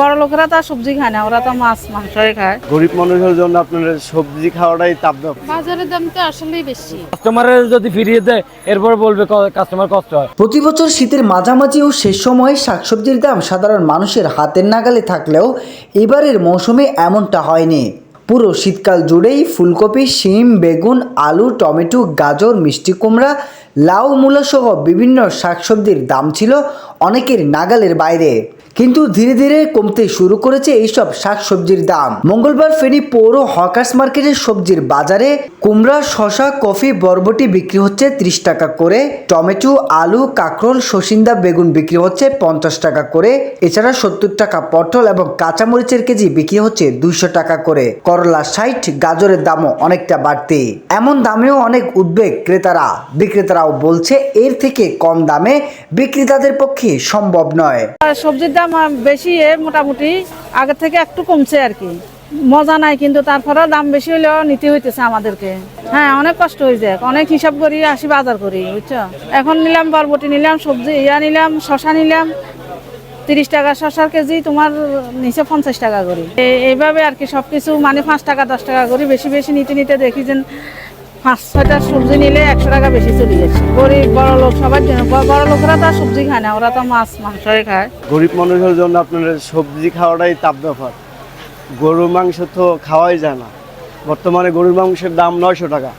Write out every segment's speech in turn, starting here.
বড় লোকেরা তো সবজি খায় না ওরা তো মাছ মাংসই খায়। গরিব মানুষের জন্য আপনার সবজি খাওয়াটাই তাপ বাজারের দাম তো আসলেই বেশি। কাস্টমারের যদি ফিরিয়ে দেয় এরপর বলবে কাস্টমার কষ্ট হয়। প্রতি বছর শীতের মাঝামাঝি ও শেষ সময়ে শাকসবজির দাম সাধারণ মানুষের হাতের নাগালে থাকলেও এবারের মৌসুমে এমনটা হয়নি। পুরো শীতকাল জুড়েই ফুলকপি শিম বেগুন আলু টমেটো গাজর মিষ্টি কুমড়া লাউ মূলা সহ বিভিন্ন শাকসবজির দাম ছিল অনেকের নাগালের বাইরে। কিন্তু ধীরে ধীরে কমতে শুরু করেছে এইসব শাকসবজির দাম। মঙ্গলবার ফেনী পৌর হকার্স মার্কেটের সবজির বাজারে কুমড়া শশা কফি, বরবটি বিক্রি হচ্ছে ত্রিশ টাকা করে। টমেটো, আলু, কাঁকরোল, সসিন্দা বেগুন বিক্রি হচ্ছে পঞ্চাশ টাকা করে। এছাড়া সত্তর টাকা পটল এবং কাঁচামরিচের কেজি বিক্রি হচ্ছে দুইশো টাকা করে। করলা ষাট, গাজরের দামও অনেকটা বাড়তি। এমন দামেও অনেক উদ্বেগ ক্রেতারা। বিক্রেতারাও বলছে, এর থেকে কম দামে বিক্রেতাদের পক্ষে সম্ভব নয়? সবজির দাম বেশি মোটামুটি আগের থেকে একটু কমছে আর কি। মজা নাই, কিন্তু তারপরে দাম বেশি হলেও নিতে হইতেছে আমাদেরকে। হ্যাঁ অনেক কষ্ট হয়ে যায়। অনেক হিসাব করি, আসি বাজার করি, বুঝছ? এখন নিলাম বরবটি, নিলাম সবজি, ইয়া নিলাম শশা নিলাম। তিরিশ টাকা শশার কেজি, তোমার নিচে পঞ্চাশ টাকা করি। এইভাবে আর কি সব কিছু মানে পাঁচ টাকা, দশ টাকা করি। বেশি বেশি নিতে নিতে দেখি যে পাঁচ ছয়টা সবজি নিলে একশো টাকা বেশি চলে যাচ্ছে গরিব বড় লোক, সবার জন্য। বড় লোকেরা তো সবজি খায় না, ওরা তো মাছ, মাংসই খায়। গরিব মানুষের জন্য আপনার সবজি খাওয়াটাই তাপ ব্যাপার। গরুর মাংস তো খাওয়াই যায় না। বর্তমানে গরুর মাংসের দাম নয়শো টাকা।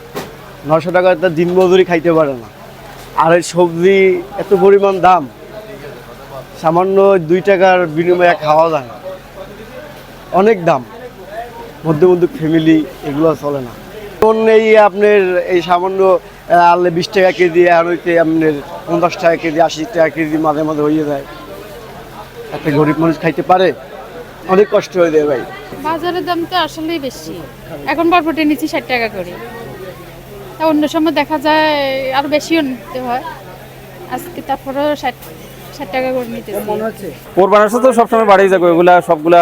নয়শো টাকা তো দিন মজুরি খাইতে পারে না। আর এই সবজি এত পরিমাণ দাম, সামান্য দুই টাকার বিনিময়ে খাওয়া যায় না। অনেক দাম, মধ্যে মধ্যে ফ্যামিলি এগুলো চলে না। এখন এই আপনার এই সামান্য আহ, বিশ টাকা কেজি আর হইতে আপনার পঞ্চাশ টাকা কেজি আশি টাকা কেজি মাঝে মাঝে হয়ে যায়। একটা গরিব মানুষ খাইতে পারে অনেক কষ্ট হয়ে যায় ভাই। বাজারের দাম তো আসলেই বেশি। এখন বরবটি নিচ্ছি ষাট টাকা করে। তা অন্য সময় দেখা যায় আরও বেশিও নিতে হয়। আজকে তারপরেও ষাট। ষাট টাকা করে নিতে কোরবানির সাথে তো সবসময় বাড়িয়ে যাবে এগুলা সবগুলা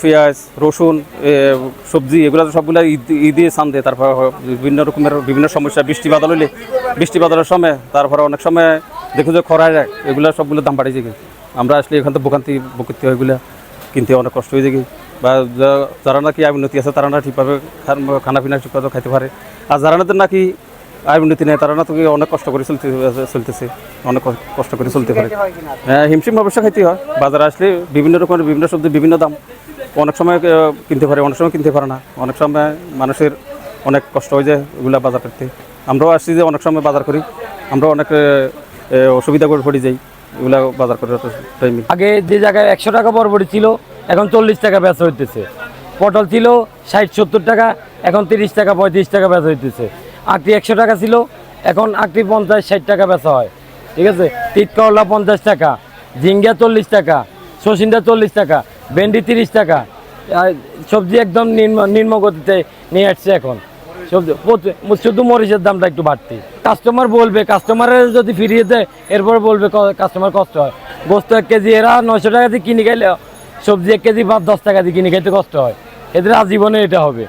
পেঁয়াজ রসুন সবজি এগুলা তো সবগুলা ঈদ ঈদে সান্দে তারপর বিভিন্ন রকমের বিভিন্ন সমস্যা বৃষ্টি বাদল হইলে বৃষ্টি বাদলের সময় তারপরে অনেক সময় দেখো যে খরা যায় এগুলা সবগুলো দাম বাড়িয়ে যাবে। আমরা আসলে এখান থেকে ভোগান্তি ভুগতে হয় এগুলা কিনতে অনেক কষ্ট হয়ে যায় বা যারা নাকি উন্নতি আছে তারা না ঠিকভাবে খান- পিনা ঠিকভাবে খাইতে পারে। আর যারা না নাকি আয় উন্নতি নেই তারা না তো অনেক কষ্ট করে চলতে চলতেছে। অনেক কষ্ট করে চলতে পারে। হ্যাঁ হিমশিম অবশ্য খাইতে হয়। বাজারে আসলে বিভিন্ন রকমের বিভিন্ন সবজি বিভিন্ন দাম। অনেক সময় কিনতে পারে অনেক সময় কিনতে পারে না। অনেক সময় মানুষের অনেক কষ্ট হয়ে যায় এগুলা বাজার করতে। আমরাও আসছি যে অনেক সময় বাজার করি। আমরাও অনেক অসুবিধা করে পড়ে যাই। এগুলা বাজার করার টাইমে আগে যে জায়গায় একশো টাকা বরবটি ছিল এখন চল্লিশ টাকা বেচা হইতেছে। পটল ছিল ষাট সত্তর টাকা এখন তিরিশ টাকা পঁয়ত্রিশ টাকা বেচা হইতেছে। আকটি একশো টাকা ছিল, এখন আকটি পঞ্চাশ ষাট টাকা বেচা হয়। ঠিক আছে? তিত করলা পঞ্চাশ টাকা, ঝিঙ্গা চল্লিশ টাকা শসিন্দা চল্লিশ টাকা, ভেন্ডি তিরিশ টাকা সবজি একদম নিম্ন নিম্ন গতিতে নিয়ে আসছে এখন। সবজি শুধু মরিচের দামটা একটু বাড়তি। কাস্টমার বলবে, কাস্টমারের যদি ফিরিয়ে দেয়, এরপর বলবে কাস্টমার কষ্ট হয়। গোস্ত এক কেজি, এরা নয়শো টাকা দিয়ে কিনে গেলে সবজি এক কেজি বা দশ টাকা দিয়ে কিনে খেতে কষ্ট হয়। এদের আজীবনে এটা হবে।